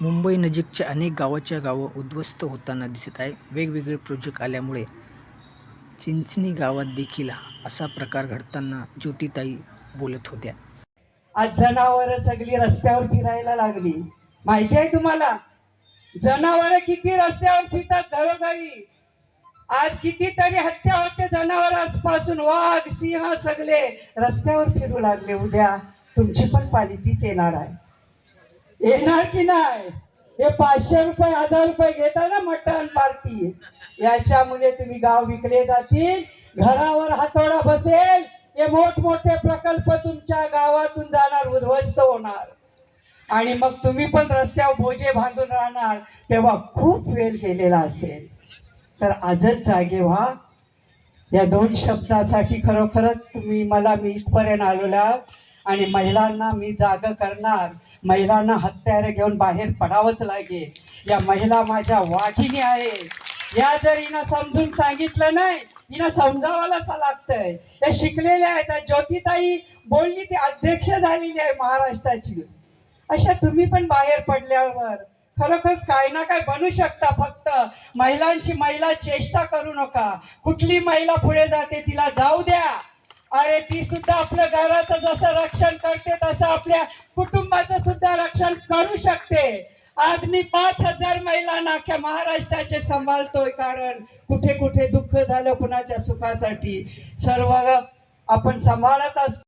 मुंबई नजीकच्या अनेक गावाच्या गावं उद्ध्वस्त होताना दिसत आहे. वेगवेगळे प्रोजेक्ट आल्यामुळे चिंचणी गावात देखील असा प्रकार घडताना ज्योतिताई बोलत होत्या. आज जनावर सगळी रस्त्यावर फिरायला लागली. माहिती आहे तुम्हाला? जनावर किती रस्त्यावर फिरतात घरोघरी आज कितीतरी हत्या होते जनावरांपासून वाघ सिंह सगळे रस्त्यावर फिरू लागले. उद्या तुमची पण पाली तीच येणार आहे. येणार की नाही? हे पाचशे रुपये हजार रुपये घेता ना मटण पार्टी. याच्यामुळे तुम्ही गाव विकले जातील. घरावर हातोडा बसेल. हे मोठमोठे प्रकल्प तुमच्या गावातून जाणार उद्ध्वस्त होणार. आणि मग तुम्ही पण रस्त्यावर बोजे बांधून राहणार. तेव्हा खूप वेळ गेलेला असेल. तर आजच जागे व्हा. या दोन शब्दासाठी खरोखरच तुम्ही मला मी इथपर्यंत आलेला आणि महिलांना मी जाग करणार. महिलांना हत्यारे घेऊन बाहेर पडावंच लागेल. या महिला माझ्या वाघिणी आहे या जर हिनं समजून सांगितलं नाही हिनं समजावायलाच लागतंय. या शिकलेल्या आहेत. ज्योतिताई बोलली ती अध्यक्ष झालेली आहे महाराष्ट्राची. अशा तुम्ही पण बाहेर पडल्यावर खरोखरच काय ना काय बनू शकता फक्त. महिलांची महिला चेष्टा करू नका. कुठली महिला पुढे जाते तिला जाऊ द्या. अरे ती सुद्धा आपल्या घराचं जसं रक्षण करते तसं आपल्या कुटुंबाचं सुद्धा रक्षण करू शकते. आज मी पाच हजार महिलांना अख्ख्या महाराष्ट्राचे सांभाळतोय कारण कुठे कुठे दुःख झालं कुणाच्या सुखासाठी. सर्व आपण सांभाळत असतो.